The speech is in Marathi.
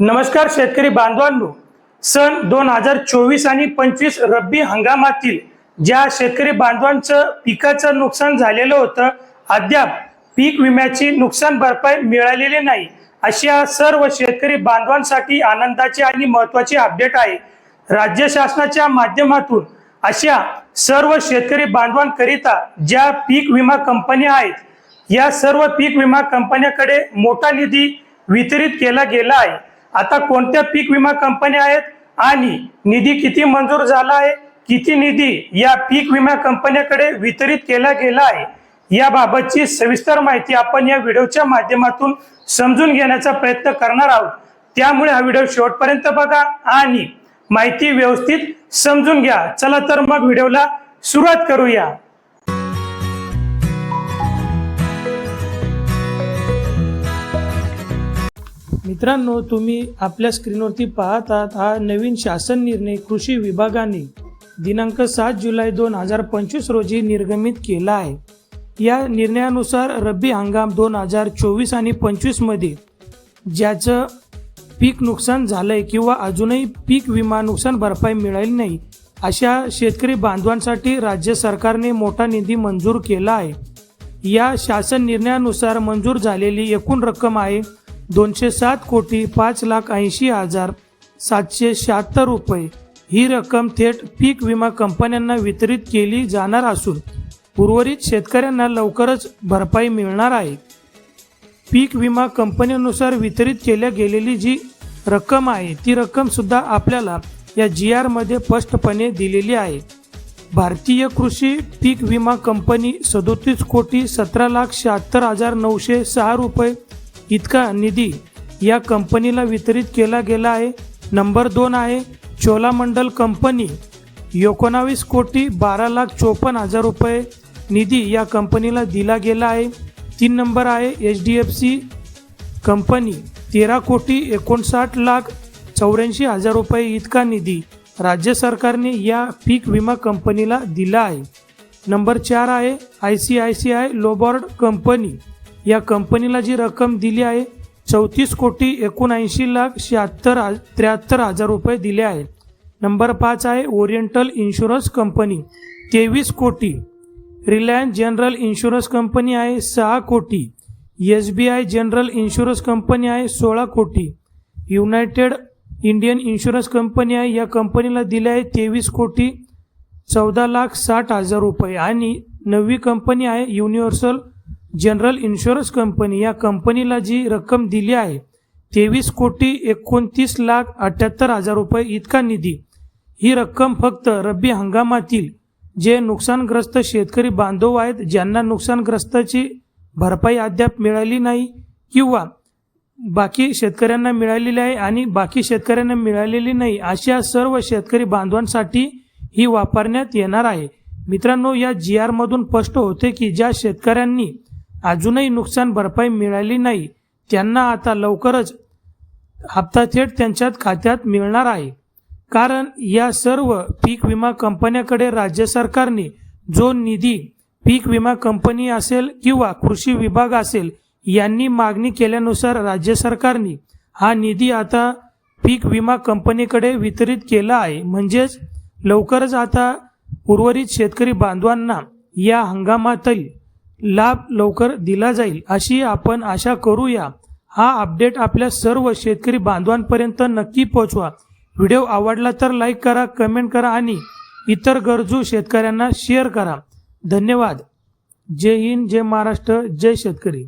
नमस्कार शेतकरी बांधवांनो. सन दोन हजार चोवीस आणि पंचवीस रब्बी हंगामातील ज्या शेतकरी बांधवांचं पिकाचं नुकसान झालेलं होतं अद्याप पीक विम्याची नुकसान भरपाई मिळालेली नाही अशा सर्व शेतकरी बांधवांसाठी आनंदाची आणि महत्वाची अपडेट आहे. राज्य शासनाच्या माध्यमातून अशा सर्व शेतकरी बांधवांकरिता ज्या पीक विमा कंपन्या आहेत या सर्व पीक विमा कंपन्याकडे मोठा निधी वितरित केला गेला आहे. आता कोणत्या पीक विमा कंपन्या आहेत आणि निधी किती मंजूर झाला आहे? किती निधी या पीक विमा कंपन्याकडे वितरित केला गेला आहे? याबाबतची सविस्तर माहिती आपण या व्हिडिओच्या माध्यमातून समजून घेण्याचा प्रयत्न करणार आहोत. त्यामुळे हा व्हिडिओ शेवटपर्यंत बघा आणि माहिती व्यवस्थित समजून घ्या. चला तर मग व्हिडिओला सुरुवात करूया. मित्रांनो तुम्ही आपल्या स्क्रीनवरती पाहत आहात हा नवीन शासन निर्णय कृषी विभागाने दिनांक सात जुलै दोन हजार पंचवीस रोजी निर्गमित केला आहे. या निर्णयानुसार रब्बी हंगाम दोन हजार चोवीस आणि पंचवीसमध्ये ज्याचं पीक नुकसान झालं आहे किंवा अजूनही पीक विमा नुकसान भरपाई मिळाली नाही अशा शेतकरी बांधवांसाठी राज्य सरकारने मोठा निधी मंजूर केला आहे. या शासन निर्णयानुसार मंजूर झालेली एकूण रक्कम आहे दोनशे सात कोटी पाच लाख ऐंशी हजार सातशे शहात्तर रुपये ही रक्कम थेट पीक विमा कंपन्यांना वितरित केली जाणार असून उर्वरित शेतकऱ्यांना लवकरच भरपाई मिळणार आहे. पीक विमा कंपनीनुसार वितरित केल्या गेलेली जी रक्कम आहे ती रक्कमसुद्धा आपल्याला या जी आरमध्ये स्पष्टपणे दिलेली आहे. भारतीय कृषी पीक विमा कंपनी सदोतीस कोटी सतरा लाख शहात्तर हजार नऊशे सहा रुपये इतका निधी या कंपनीला वितरित केला गेला आहे. नंबर दोन आहे चोलामंडल कंपनी. एकोणावीस कोटी बारा लाख चोपन्न हजार रुपये निधी या कंपनीला दिला गेला आहे. तीन नंबर आहे H D F C company. तेरा कोटी एकोणसाठ लाख चौऱ्याऐंशी हजार रुपये इतका निधी राज्य सरकारने या पीक विमा कंपनीला दिला आहे. नंबर चार आहे I C I C I Lombard company. या कंपनीला जी रक्कम दिली आहे चौतीस कोटी एकोणऐंशी लाख शहात्तर हा त्र्याहत्तर हजार रुपये दिले आहेत. नंबर पाच आहे ओरिएंटल इन्शुरन्स कंपनी तेवीस कोटी. रिलायन्स जनरल इन्शुरन्स कंपनी आहे सहा कोटी. S B I general insurance company आहे सोळा कोटी. युनायटेड इंडियन इन्शुरन्स कंपनी आहे या कंपनीला दिले आहे तेवीस कोटी चौदा लाख साठ हजार रुपये. आणि नवी कंपनी आहे युनिव्हर्सल जनरल इन्शुरन्स कंपनी या कंपनीला जी रक्कम दिली आहे तेवीस कोटी एकोणतीस लाख अठ्याहत्तर हजार रुपये इतका निधी. ही रक्कम फक्त रब्बी हंगामातील जे नुकसानग्रस्त शेतकरी बांधव आहेत ज्यांना नुकसानग्रस्ताची भरपाई अद्याप मिळाली नाही किंवा बाकी शेतकऱ्यांना मिळालेली आहे आणि बाकी शेतकऱ्यांना मिळालेली नाही अशा सर्व शेतकरी बांधवांसाठी ही वापरण्यात येणार आहे. मित्रांनो या जी आरमधून स्पष्ट होते की ज्या शेतकऱ्यांनी अजूनही नुकसान भरपाई मिळाली नाही. त्यांना आता लवकरच हप्ता थेट त्यांच्यात खात्यात मिळणार आहे. कारण या सर्व पीक विमा कंपन्याकडे राज्य सरकारने जो निधी पीक विमा कंपनी असेल किंवा कृषी विभाग असेल यांनी मागणी केल्यानुसार राज्य सरकारने हा निधी आता पीक विमा कंपनीकडे वितरित केला आहे. म्हणजेच लवकरच आता उर्वरित शेतकरी बांधवांना या हंगामातील लाभ लवकर दिला जाईल अशी आपण आशा करूया. हा अपडेट आपल्या सर्व शेतकरी बांधवांपर्यंत नक्की पोहोचवा. व्हिडिओ आवडला तर लाईक करा कमेंट करा आणि इतर गरजू शेतकऱ्यांना शेअर करा. धन्यवाद. जय हिंद जय महाराष्ट्र जय शेतकरी.